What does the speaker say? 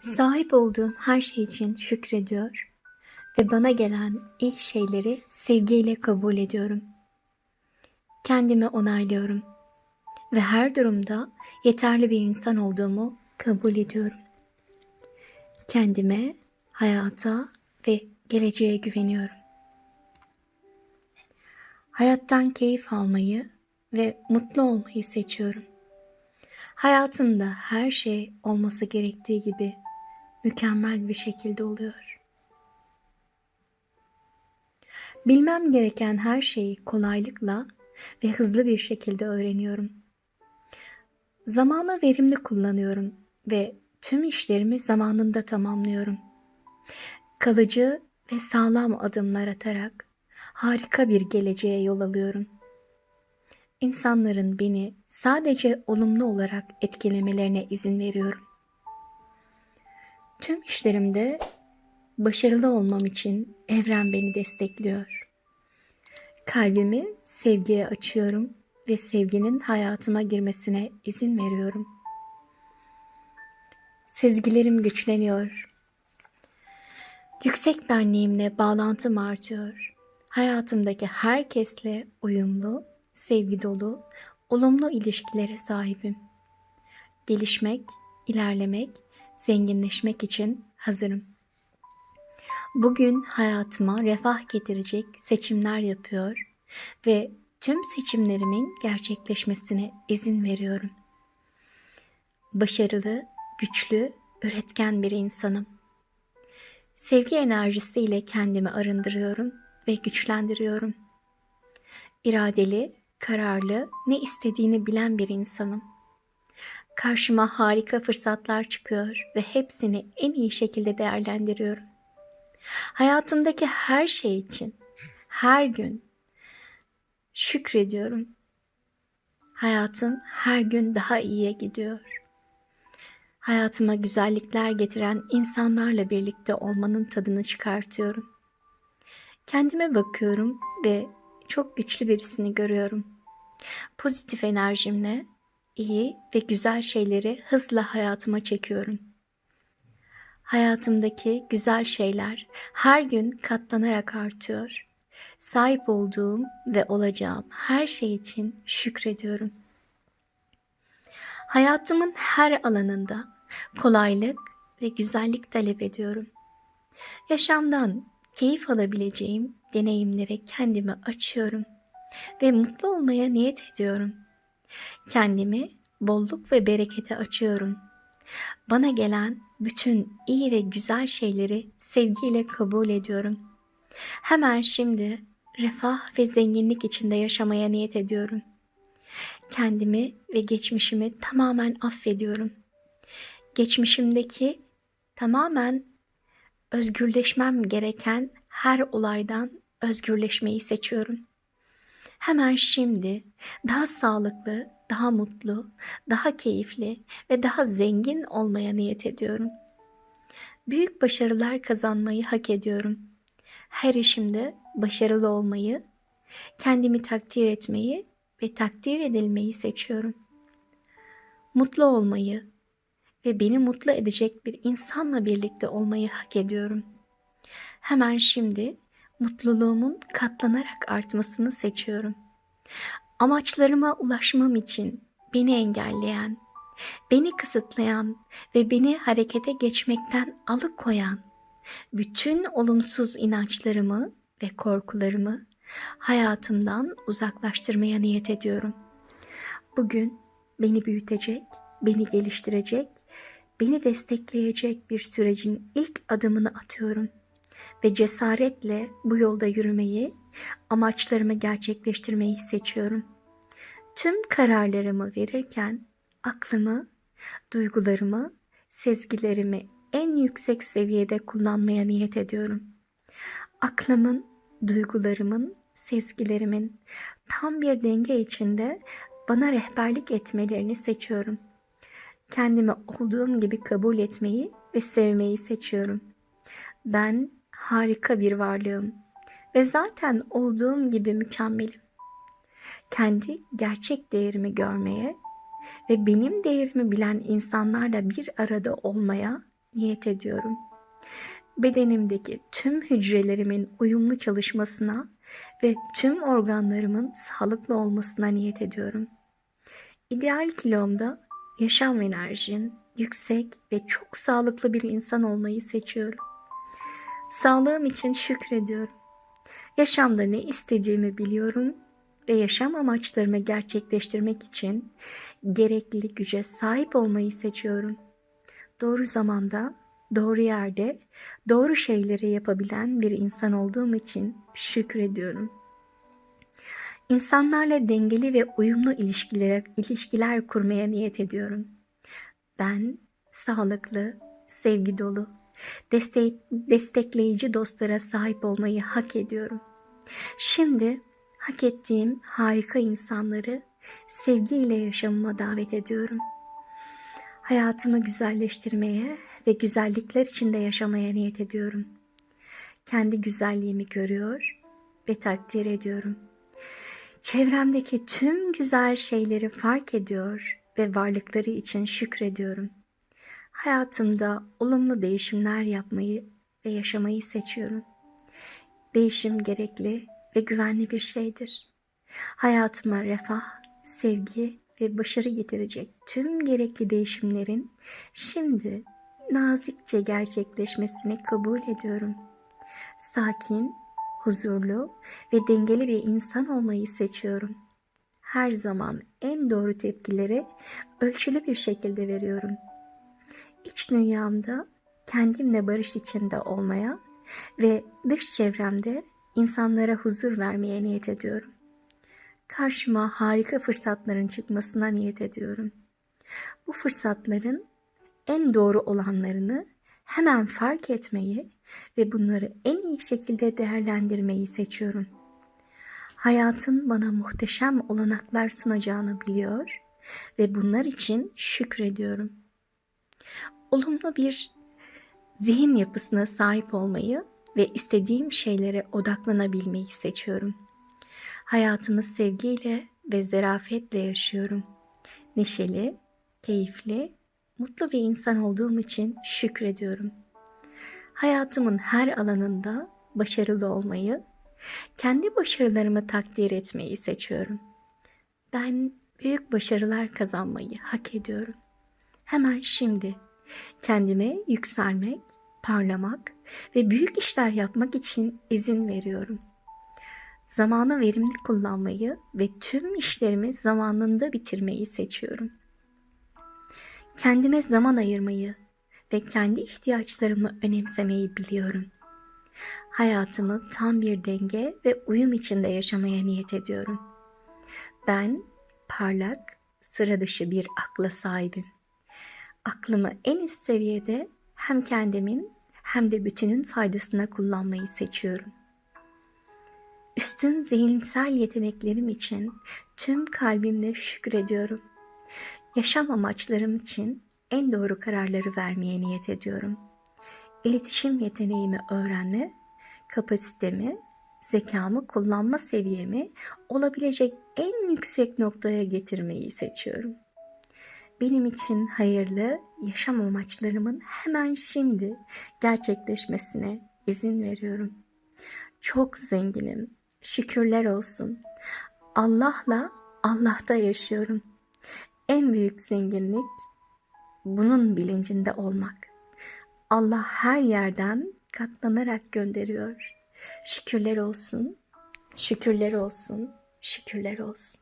Sahip olduğum her şey için şükrediyor ve bana gelen iyi şeyleri sevgiyle kabul ediyorum. Kendimi onaylıyorum ve her durumda yeterli bir insan olduğumu kabul ediyorum. Kendime, hayata ve geleceğe güveniyorum. Hayattan keyif almayı ve mutlu olmayı seçiyorum. Hayatımda her şey olması gerektiği gibi mükemmel bir şekilde oluyor. Bilmem gereken her şeyi kolaylıkla ve hızlı bir şekilde öğreniyorum. Zamanı verimli kullanıyorum ve tüm işlerimi zamanında tamamlıyorum. Kalıcı ve sağlam adımlar atarak harika bir geleceğe yol alıyorum. İnsanların beni sadece olumlu olarak etkilemelerine izin veriyorum. Tüm işlerimde başarılı olmam için evren beni destekliyor. Kalbimi sevgiye açıyorum ve sevginin hayatıma girmesine izin veriyorum. Sezgilerim güçleniyor. Yüksek benliğimle bağlantım artıyor. Hayatımdaki herkesle uyumlu, sevgi dolu, olumlu ilişkilere sahibim. Gelişmek, ilerlemek, zenginleşmek için hazırım. Bugün hayatıma refah getirecek seçimler yapıyor ve tüm seçimlerimin gerçekleşmesine izin veriyorum. Başarılı, güçlü, üretken bir insanım. Sevgi enerjisiyle kendimi arındırıyorum ve güçlendiriyorum. İradeli, kararlı, ne istediğini bilen bir insanım. Karşıma harika fırsatlar çıkıyor ve hepsini en iyi şekilde değerlendiriyorum. Hayatımdaki her şey için her gün şükrediyorum. Hayatım her gün daha iyiye gidiyor. Hayatıma güzellikler getiren insanlarla birlikte olmanın tadını çıkartıyorum. Kendime bakıyorum ve çok güçlü birisini görüyorum. Pozitif enerjimle iyi ve güzel şeyleri hızla hayatıma çekiyorum. Hayatımdaki güzel şeyler her gün katlanarak artıyor. Sahip olduğum ve olacağım her şey için şükrediyorum. Hayatımın her alanında kolaylık ve güzellik talep ediyorum. Yaşamdan keyif alabileceğim deneyimlere kendimi açıyorum ve mutlu olmaya niyet ediyorum. Kendimi bolluk ve berekete açıyorum. Bana gelen bütün iyi ve güzel şeyleri sevgiyle kabul ediyorum. Hemen şimdi refah ve zenginlik içinde yaşamaya niyet ediyorum. Kendimi ve geçmişimi tamamen affediyorum. Geçmişimdeki tamamen özgürleşmem gereken her olaydan özgürleşmeyi seçiyorum. Hemen şimdi daha sağlıklı, daha mutlu, daha keyifli ve daha zengin olmaya niyet ediyorum. Büyük başarılar kazanmayı hak ediyorum. Her işimde başarılı olmayı, kendimi takdir etmeyi ve takdir edilmeyi seçiyorum. Mutlu olmayı ve beni mutlu edecek bir insanla birlikte olmayı hak ediyorum. Hemen şimdi mutluluğumun katlanarak artmasını seçiyorum. Amaçlarıma ulaşmam için beni engelleyen, beni kısıtlayan ve beni harekete geçmekten alıkoyan bütün olumsuz inançlarımı ve korkularımı hayatımdan uzaklaştırmaya niyet ediyorum. Bugün beni büyütecek, beni geliştirecek, beni destekleyecek bir sürecin ilk adımını atıyorum ve cesaretle bu yolda yürümeyi, amaçlarımı gerçekleştirmeyi seçiyorum. Tüm kararlarımı verirken aklımı, duygularımı, sezgilerimi en yüksek seviyede kullanmaya niyet ediyorum. Aklımın, duygularımın, sezgilerimin tam bir denge içinde bana rehberlik etmelerini seçiyorum. Kendimi olduğum gibi kabul etmeyi ve sevmeyi seçiyorum. Ben harika bir varlığım ve zaten olduğum gibi mükemmelim. Kendi gerçek değerimi görmeye ve benim değerimi bilen insanlarla bir arada olmaya niyet ediyorum. Bedenimdeki tüm hücrelerimin uyumlu çalışmasına ve tüm organlarımın sağlıklı olmasına niyet ediyorum. İdeal kilomda yaşam enerjim yüksek ve çok sağlıklı bir insan olmayı seçiyorum. Sağlığım için şükrediyorum. Yaşamda ne istediğimi biliyorum ve yaşam amaçlarımı gerçekleştirmek için gerekli güce sahip olmayı seçiyorum. Doğru zamanda, doğru yerde, doğru şeyleri yapabilen bir insan olduğum için şükrediyorum. İnsanlarla dengeli ve uyumlu ilişkiler, ilişkiler kurmaya niyet ediyorum. Ben sağlıklı, sevgi dolu, destek, destekleyici dostlara sahip olmayı hak ediyorum. Şimdi hak ettiğim harika insanları sevgiyle yaşamıma davet ediyorum. Hayatımı güzelleştirmeye ve güzellikler içinde yaşamaya niyet ediyorum. Kendi güzelliğimi görüyor ve takdir ediyorum. Çevremdeki tüm güzel şeyleri fark ediyor ve varlıkları için şükrediyorum. Hayatımda olumlu değişimler yapmayı ve yaşamayı seçiyorum. Değişim gerekli ve güvenli bir şeydir. Hayatıma refah, sevgi ve başarı getirecek tüm gerekli değişimlerin şimdi nazikçe gerçekleşmesini kabul ediyorum. Sakin, huzurlu ve dengeli bir insan olmayı seçiyorum. Her zaman en doğru tepkileri ölçülü bir şekilde veriyorum. İç dünyamda kendimle barış içinde olmaya ve dış çevremde insanlara huzur vermeye niyet ediyorum. Karşıma harika fırsatların çıkmasına niyet ediyorum. Bu fırsatların en doğru olanlarını hemen fark etmeyi ve bunları en iyi şekilde değerlendirmeyi seçiyorum. Hayatın bana muhteşem olanaklar sunacağını biliyor ve bunlar için şükrediyorum. Olumlu bir zihin yapısına sahip olmayı ve istediğim şeylere odaklanabilmeyi seçiyorum. Hayatımı sevgiyle ve zarafetle yaşıyorum. Neşeli, keyifli, mutlu bir insan olduğum için şükrediyorum. Hayatımın her alanında başarılı olmayı, kendi başarılarımı takdir etmeyi seçiyorum. Ben büyük başarılar kazanmayı hak ediyorum. Hemen şimdi kendime yükselmek, parlamak ve büyük işler yapmak için izin veriyorum. Zamanı verimli kullanmayı ve tüm işlerimi zamanında bitirmeyi seçiyorum. Kendime zaman ayırmayı ve kendi ihtiyaçlarımı önemsemeyi biliyorum. Hayatımı tam bir denge ve uyum içinde yaşamaya niyet ediyorum. Ben parlak, sıra dışı bir akla sahibim. Aklımı en üst seviyede hem kendimin hem de bütünün faydasına kullanmayı seçiyorum. Üstün zihinsel yeteneklerim için tüm kalbimle şükrediyorum. Yaşam amaçlarım için en doğru kararları vermeye niyet ediyorum. İletişim yeteneğimi öğrenme, kapasitemi, zekamı kullanma seviyemi olabilecek en yüksek noktaya getirmeyi seçiyorum. Benim için hayırlı yaşam amaçlarımın hemen şimdi gerçekleşmesine izin veriyorum. Çok zenginim. Şükürler olsun. Allah'la Allah'ta yaşıyorum. En büyük zenginlik bunun bilincinde olmak. Allah her yerden katlanarak gönderiyor. Şükürler olsun, şükürler olsun, şükürler olsun.